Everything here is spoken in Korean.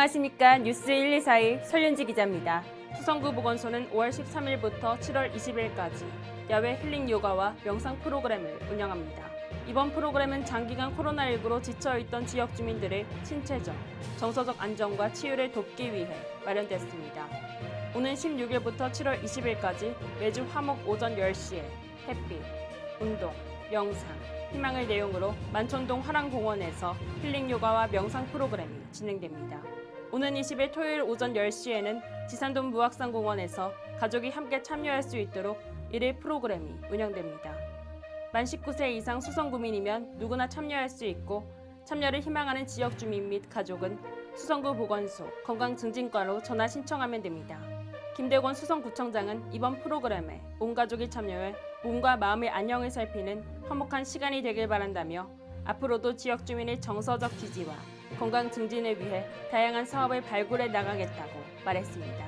안녕하십니까 뉴스 124의 설윤지 기자입니다. 수성구 보건소는 5월 13일부터 7월 20일까지 야외 힐링 요가와 명상 프로그램을 운영합니다. 이번 프로그램은 장기간 코로나19로 지쳐있던 지역 주민들의 신체적, 정서적 안정과 치유를 돕기 위해 마련됐습니다. 오는 16일부터 7월 20일까지 매주 화목 오전 10시에 햇빛, 운동, 명상, 희망을 내용으로 만촌동 화랑공원에서 힐링 요가와 명상 프로그램이 진행됩니다. 오는 20일 토요일 오전 10시에는 지산동 무악산공원에서 가족이 함께 참여할 수 있도록 일일 프로그램이 운영됩니다. 만 19세 이상 수성구민이면 누구나 참여할 수 있고 참여를 희망하는 지역 주민 및 가족은 수성구 보건소 건강증진과로 전화 신청하면 됩니다. 김대권 수성구청장은 이번 프로그램에 온 가족이 참여해 몸과 마음의 안녕을 살피는 화목한 시간이 되길 바란다며 앞으로도 지역 주민의 정서적 지지와 건강 증진을 위해 다양한 사업을 발굴해 나가겠다고 말했습니다.